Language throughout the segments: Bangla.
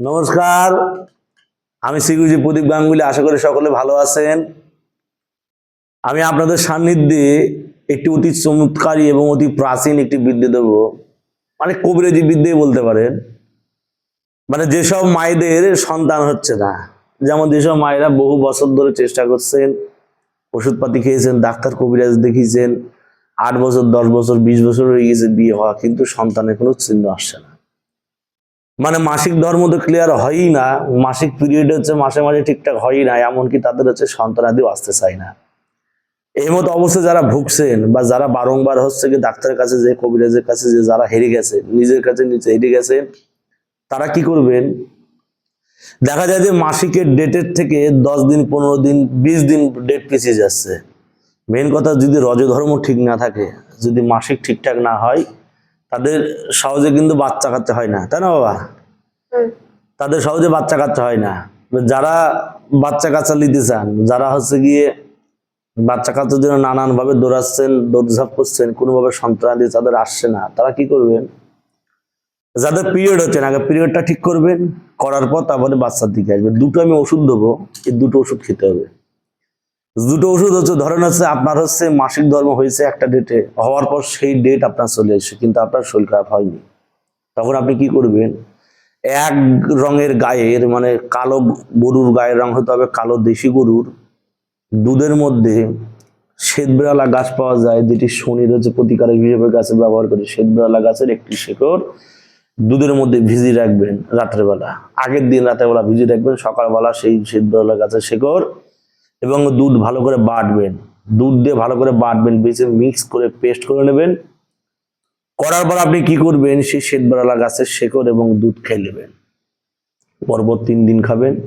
নমস্কার। আমি শ্রীগুরুজি প্রদীপ গাঙ্গুলি, আশা করি সকলে ভালো আছেন। আমি আপনাদের সান্নিধ্যে একটি অতি চমৎকারী এবং অতি প্রাচীন একটি বিদ্যে দেব। মানে কবিরাজি বিদ্যে বলতে পারেন। মানে যেসব মায়েদের সন্তান হচ্ছে না, যেমন যেসব মায়েরা বহু বছর ধরে চেষ্টা করছেন, ওষুধপাতি খেয়েছেন, ডাক্তার কবিরাজ দেখিয়েছেন, আট বছর, দশ বছর, বিশ বছর হয়ে গেছে বিয়ে হওয়া, কিন্তু সন্তানের কোনো চিহ্ন আসছে না। মানে মাসিক ধর্ম তো ক্লিয়ার হয়ই না। মাসিক পিরিয়ড হচ্ছে মাসে মাসে ঠিকঠাক হয়ই না, এমনকি তাদের হচ্ছে সন্তানাদিও আসতে চায় না। এই মতো অবস্থায় যারা ভুগছেন বা যারা বারংবার হচ্ছে কি ডাক্তারের কাছে যে, কবিরাজের কাছে যে যারা হেরে গেছে নিজের কাছে নিচে হেরে গেছে তারা কি করবেন? দেখা যায় যে মাসিকের ডেটের থেকে দশ দিন, পনেরো দিন, বিশ দিন ডেট পিছিয়ে যাচ্ছে। মেন কথা যদি রজধর্ম ঠিক না থাকে, যদি মাসিক ঠিকঠাক না হয় তাদের সহজে কিন্তু বাচ্চা কাচ্চা হয় না তাই না বাবা? তাদের সহজে বাচ্চা কাচ্চা হয় না। যারা বাচ্চা কাচ্চা নিতে চান যারা হচ্ছে গিয়ে বাচ্চা কাচ্চার জন্য নানান ভাবে দৌড়াচ্ছেন দৌড়ঝাঁপ করছেন কোনোভাবে সন্তানাদি তাদের আসছে না তারা কি করবেন? যাদের পিরিয়ড হচ্ছে না আগে পিরিয়ডটা ঠিক করবেন করার পর তারপরে বাচ্চার দিকে আসবে দুটো আমি ওষুধ দেবো এই দুটো ওষুধ খেতে হবে। দুটো ওষুধ হচ্ছে, ধরেন হচ্ছে আপনার হচ্ছে মাসিক ধর্ম হয়েছে একটা ডেটে হওয়ার পর সেই ডেট আপনার চলে এসেছে কিন্তু আপনার শরীর খারাপ হয়নি। তখন আপনি কি করবেন? এক রঙের গায়ের মানে কালো গরুর গায়ের রং হতে হবে কালো দেশি গরুর। দুধের মধ্যে শ্বেতবেড়ালা গাছ পাওয়া যায়, যেটি শনির হচ্ছে প্রতিকারক হিসেবে গাছে ব্যবহার করে শ্বেতবেড়ালা গাছের একটি শেকড় দুধের মধ্যে ভিজিয়ে রাখবেন রাত্রেবেলা। আগের দিন রাতের বেলা ভিজিয়ে রাখবেন, সকালবেলা সেই শ্বেতবেড়ালা গাছের শেকড় এবং দুধ ভালো করে বাটবেন। দুধ দিয়ে ভালো করে বাটবেন বেছে মিক্স করে পেস্ট করে নেবেন। করার পর আপনি কি করবেন? সেই শ্বেতবেড়ালা গাছের শেকড় এবং দুধ খেয়ে নেবেন। পরপর তিন দিন খাবেন।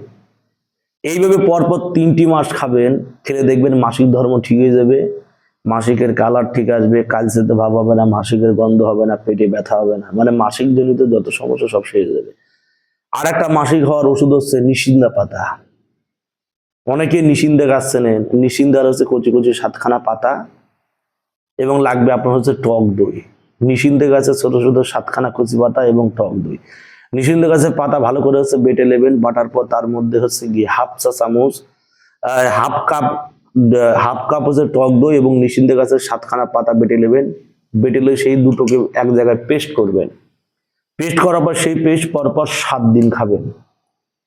এইভাবে পরপর তিনটি মাস খাবেন। খেলে দেখবেন মাসিক ধর্ম ঠিক হয়ে যাবে। মাসিকের কালার ঠিক আসবে কালসেতে ভাব হবে না, মাসিকের গন্ধ হবে না, পেটে ব্যথা হবে না। মানে মাসিক জনিত যত সমস্যা সব সেরে যাবে। আর একটা মাসিক হওয়ার ওষুধ হচ্ছে নিশিন্দা পাতা অনেকে নিশিন্দা গাছ চেনেন। নিশিন্দার হচ্ছে কচি কচি সাতখানা পাতা এবং লাগবে আপনার হচ্ছে টক দই। নিশিন্দে গাছের ছোট ছোট সাতখানা কচি পাতা এবং টক দই। নিশিন্দে গাছের পাতা ভালো করে হচ্ছে বেটে নেবেন, বাটার পর তার মধ্যে হচ্ছে গিয়ে হাফ চা চামচ হাফ কাপ হাফ কাপ হচ্ছে টক দই এবং নিশিন্দে গাছের সাতখানা পাতা বেটে নেবেন। বেটে নিয়ে সেই দুটোকে এক জায়গায় পেস্ট করবেন। পেস্ট করার পর সেই পেস্ট পরপর সাত দিন খাবেন।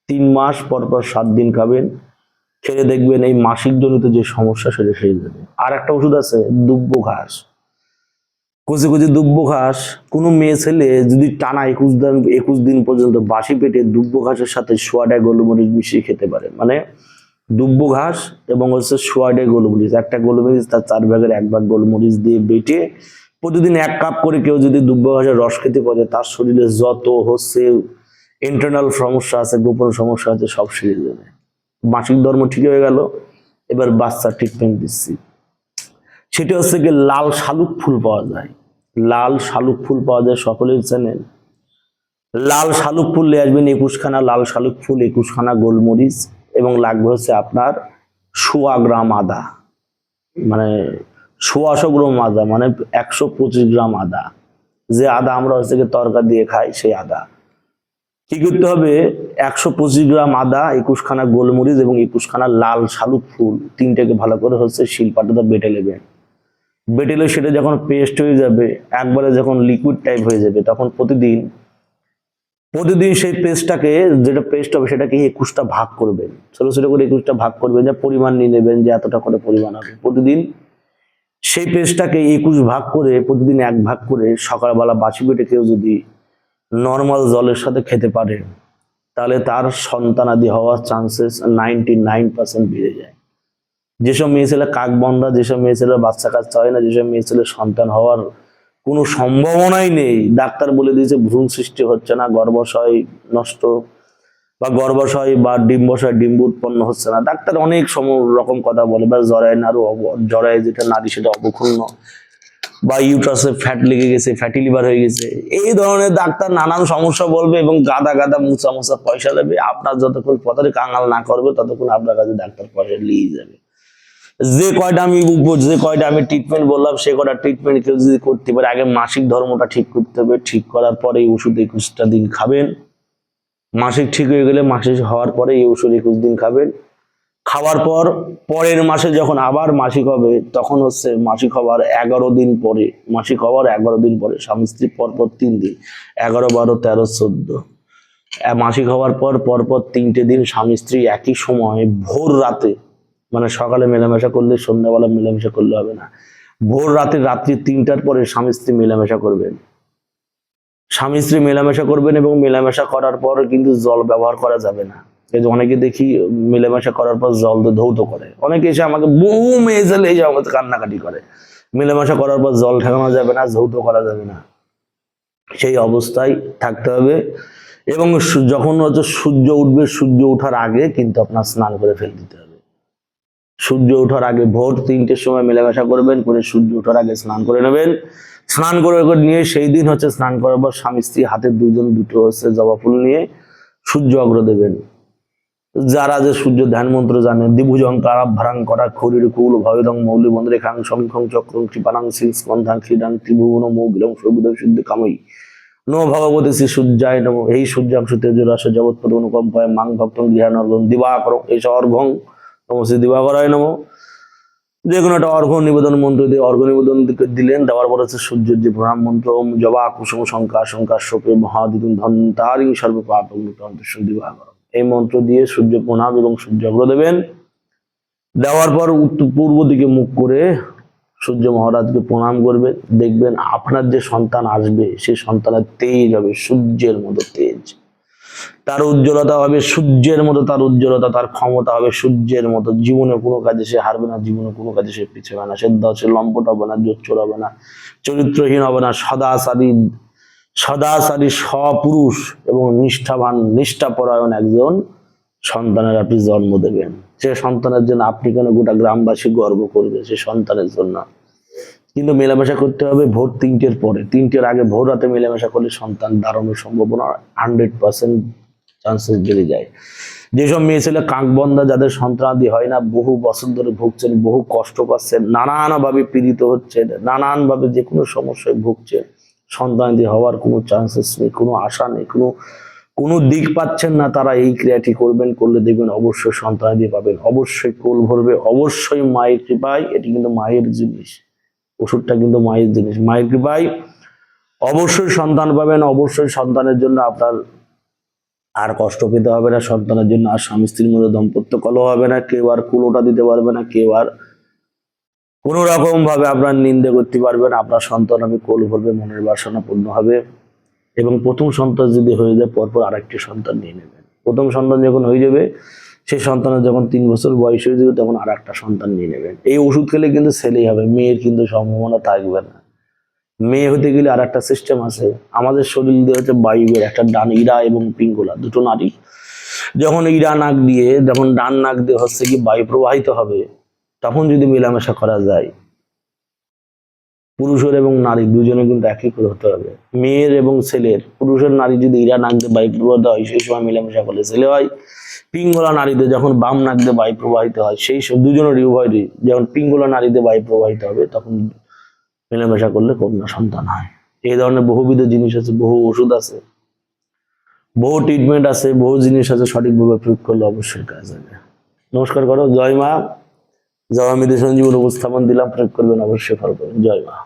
তিন মাস পরপর সাত দিন খাবেন। খেলে দেখবেন এই মাসিক জনিত যে সমস্যা, সেটা সেরে যাবে আর একটা ওষুধ আছে দুব্য ঘাস। কচি কচি দুব্য ঘাস, কোনো মেয়ে ছেলে যদি টানা একুশ দিন একুশ দিন পর্যন্ত বাসি পেটে দুব্য ঘাসের সাথে সোয়াডা গোলমরিচ মিশিয়ে খেতে পারে। মানে দুব্য ঘাস এবং হচ্ছে সোয়াডে গোলমরিচ। একটা গোলমরিচ তার চার ভাগের এক ভাগ গোলমরিচ দিয়ে বেটে প্রতিদিন এক কাপ করে কেউ যদি দুব্য ঘাসের রস খেতে পারে, তার শরীরে যত হচ্ছে ইন্টারনাল সমস্যা আছে, গোপন সমস্যা আছে, সব সেরে যাবে। মাসিক ধর্ম ঠিক হয়ে গেল, এবার বাচ্চা ট্রিটমেন্ট দিচ্ছি। সেটা হচ্ছে কি লাল শালুক ফুল পাওয়া যায়। লাল শালুক ফুল পাওয়া যায় সকলেই জানেন লাল শালুক ফুল নিয়ে আসবেন একুশখানা, লাল শালুক ফুল, একুশখানা গোলমরিচ এবং লাগবে হচ্ছে আপনার সোয়া গ্রাম আদা। মানে সোয়াশো গ্রাম আদা মানে একশো পঁচিশ গ্রাম আদা। যে আদা আমরা হচ্ছে তরকা দিয়ে খাই, সেই আদা। কি করতে হবে? একশো পঁচিশ গ্রাম আদা, একুশখানা গোলমরিচ এবং একুশখানা লাল শালুক ফুল, তিনটাকে ভালো করে হচ্ছে শিলপাটাতে বেটে নেবেন বেটেলে সেটা যখন পেস্ট হয়ে যাবে, একবারে যখন লিকুইড টাইপ হয়ে যাবে, তখন প্রতিদিন প্রতিদিন সেই পেস্টটাকে যেটা পেস্ট হবে সেটাকে একুশটা ভাগ করবেন। ছোটো ছোটো করে একুশটা ভাগ করবেন, যে পরিমাণ নিয়ে নেবেন, যে এতটা করে পরিমাণ হবে। প্রতিদিন সেই পেস্টটাকে একুশ ভাগ করে, প্রতিদিন এক ভাগ করে সকালবেলা বাসি পেটে কেউ যদি নর্মাল জলের সাথে খেতে পারে, তাহলে তার সন্তানাদি হওয়ার চান্সেস নাইনটি নাইন পার্সেন্ট বেড়ে যায়। যেসব মেয়ে ছেলে কাক বন্ধা, যেসব মেয়ে ছেলে বাচ্চা কাচ্চা হয় না, যেসব মেয়ে ছেলে সন্তান হওয়ার কোনো সম্ভাবনাই নেই, ডাক্তার বলে দিয়েছে ভ্রূণ সৃষ্টি হচ্ছে না, গর্ভাশয় নষ্ট বা গর্ভাশয় বা ডিম্বশয় ডিম্ব উৎপন্ন হচ্ছে না। ডাক্তার অনেক সম রকম কথা বলে বা জরায় নাড়ু জরায় যেটা নারী সেটা অবক্ষুণ্ণ। বা ইউট্রাসে ফ্যাট লেগে গেছে ফ্যাটি লিভার হয়ে গেছে, এই ধরনের ডাক্তার নানান সমস্যা বলবে এবং গাদা গাদা মুচা মুচা পয়সা নেবে। আপনার যতক্ষণ পথে কাঙাল না করবে, ততক্ষণ আপনার কাছে ডাক্তার পয়সা নিয়ে যাবে। যে কয়টা আমি যে কয়টা আমি ট্রিটমেন্ট বললাম, সে কয়টা ট্রিটমেন্ট কেউ যদি করতে পারে, আগে মাসিক ধর্মটা ঠিক করতে হবে। ঠিক করার পরে এই ওষুধ একুশটা দিন খাবেন। মাসিক ঠিক হয়ে গেলে মাসিক হওয়ার পরে এই ওষুধ একুশ দিন খাবেন। খাওয়ার পর পরের মাসে যখন আবার মাসিক হবে, তখন হচ্ছে মাসিক হওয়ার এগারো দিন পরে, মাসিক হবার এগারো দিন পরে, স্বামী স্ত্রী পরপর তিন দিন, এগারো, বারো, তেরো, চোদ্দ। মাসিক হওয়ার পর পরপর তিনটে দিন স্বামী স্ত্রী একই সময় ভোর রাতে মানে সকালে মেলামেশা করলে সন্ধ্যাবেলা মেলামেশা করলে হবে না, ভোর রাতে রাত্রি তিনটার পরে স্বামী স্ত্রী মেলামেশা করবেন। স্বামী স্ত্রী মেলামেশা করবেন এবং মেলামেশা করার পর কিন্তু জল ব্যবহার করা যাবে না। অনেকে দেখি মেলামেশা করার পর জল ধৌত করে। অনেকে এসে আমাকে বহু মেয়ে ছেলে এসে আমাকে কান্নাকাটি করে। মেলামেশা করার পর জল ঠেকানো যাবে না, ধৌত করা যাবে না। সেই অবস্থায় থাকতে হবে এবং যখন হচ্ছে সূর্য উঠবে, সূর্য ওঠার আগে কিন্তু আপনার স্নান করে ফেল দিতে হবে। সূর্য ওঠার আগে ভোর তিনটের সময় মেলামেশা করবেন, করে সূর্য ওঠার আগে স্নান করে নেবেন। স্নান করে নিয়ে সেই দিন হচ্ছে স্নান করার পর স্বামী স্ত্রী হাতের দুজন দুটো হচ্ছে জবা ফুল নিয়ে সূর্য অগ্র দেবেন। যারা যে সূর্য ধ্যান মন্ত্র জানেন দিভুজং কারাভ্রাং করা খরির কুল ভয়দং মৌলি বন্দ্রে খাং শঙ্খং চক্রং কৃপানাং সিং স্কন্ধাং ক্রীডাং ত্রিভুবন মৌগিলং সবিদ শুদ্ধ কামই নম ভগবতী শ্রী সূর্যায় নম। এই সূর্যাংশ তেজরাস জগৎপদ অনুকম্পায় মাং ভক্তং গৃহানর্গম দিবাকর এই অর্ঘং। নম শ্রী দিবাকরায় নম। যে কোনো একটা অর্ঘ নিবেদন মন্ত্র দিয়ে অর্ঘ নিবেদন দিলেন, দেওয়ার পর হচ্ছে সূর্যের যে প্রণাম মন্ত্র জবা কুসুম শঙ্কা শঙ্কা শোকে মহাদিতুন ধন তারিং সর্ব পাপ দিবাকর। এই মন্ত্র দিয়ে সূর্য প্রণাম এবং সূর্য অগ্র দেবেন। দেওয়ার পর পূর্ব দিকে মুখ করে সূর্য মহারাজকে প্রণাম করবেন দেখবেন আপনার যে সন্তান আসবে সেই সন্তানের তেজ হবে, সূর্যের মতো তেজ। তার উজ্জ্বলতা হবে, সূর্যের মতো তার উজ্জ্বলতা, তার ক্ষমতা হবে সূর্যের মতো। জীবনে কোনো কাজে সে হারবে না, জীবনে কোনো কাজে সে পিছবে না। সে দশে লম্পট হবে না জোচ্চর হবে না, চরিত্রহীন হবে না, সদাচারী সদাচারী সপুরুষ এবং নিষ্ঠাবান, নিষ্ঠাপরায়ণ একজন সন্তানের আপনি জন্ম দেবেন। সে সন্তানের জন্য আপনি কেন গোটা গ্রামবাসী গর্ব করবে? সে সন্তানের জন্য। কিন্তু মেলামেশা করতে হবে ভোর তিনটের পরে। তিনটের আগে ভোর রাতে মেলামেশা করলে সন্তান দাঁড়ানোর সম্ভাবনা হান্ড্রেড পার্সেন্ট চান্সেস বেড়ে যায়। যেসব মেয়ে ছেলে কাকবন্ধা যাদের সন্তানাদি হয় না, বহু বছর ধরে ভুগছেন, বহু কষ্ট পাচ্ছেন, নানানভাবে পীড়িত হচ্ছেন, নানানভাবে যে কোনো সমস্যায় ভুগছেন সন্তানাদি হওয়ার কোনো চান্সেস নেই, কোনো আশা নেই, কোনো কোনো দিক পাচ্ছেন না তারা এই ক্রিয়াটি করবেন, করলে দেখবেন অবশ্যই সন্তানাদি পাবেন, অবশ্যই কোল ভরবে, অবশ্যই মায়ের কৃপায়, এটি কিন্তু মায়ের জিনিস, ওষুধটা কিন্তু মায়ের জিনিস, মায়ের কৃপায় অবশ্যই সন্তান পাবেন, অবশ্যই সন্তানের জন্য আপনার আর কষ্ট পেতে হবে না, সন্তানের জন্য আর স্বামী স্ত্রীর মধ্যে দাম্পত্য কলহ হবে না, কেউ আর কুলোটা দিতে পারবে না, কেউ আর কোনো রকম ভাবে আপনার নিন্দে করতে পারবেন, আপনার সন্তান আমি কোল ভরবে, মনের বাসনা পূর্ণ হবে। এবং প্রথম সন্তান যদি হয়ে যায়, পরপর আরেকটি সন্তান নিয়ে নেবেন। প্রথম সন্তান যখন হয়ে যাবে, সেই সন্তানের যখন তিন বছর বয়স হয়ে যাবে, তখন আর একটা সন্তান নিয়ে নেবেন। এই ওষুধ খেলে কিন্তু ছেলেই হবে, মেয়ের কিন্তু সম্ভাবনা থাকবে না। মেয়ে হতে গেলে আর একটা সিস্টেম আছে। আমাদের শরীর দিয়ে হচ্ছে বায়ুবের একটা ডান ইরা এবং পিঙ্গলা, দুটো নারী। যখন ইরা নাক দিয়ে, যখন ডান নাক দিয়ে হচ্ছে কি বায়ু প্রবাহিত হবে তখন যদি মেলামেশা করা যায়, পুরুষের এবং নারী দুজনে কিন্তু একই করে হতে হবে। মেয়ের এবং ছেলের, পুরুষের নারী যদি ইরা নাক দিয়ে বায়ু প্রবাহিত হয়, সেই সময় মেলামেশা করলে ছেলে হয়। পিঙ্গলা নারীতে যখন বাম নাক দিয়ে বায়ু প্রবাহিত হয়, সেই সব দুজনেরই উভয়েরই যখন পিঙ্গলা নারীতে বায়ু প্রবাহিত হবে, তখন মেলামেশা করলে কন্যা সন্তান হয়। এই ধরনের বহুবিধ জিনিস আছে, বহু ওষুধ আছে, বহু ট্রিটমেন্ট আছে, বহু জিনিস আছে সঠিকভাবে প্রয়োগ করলে অবশ্যই কাজ হবে নমস্কার করো, জয় মা। জয় আমি সঞ্জীবন উপস্থাপন দিলাম প্রয়োগ করবেন অবশ্যই ফল করবেন জয় মা।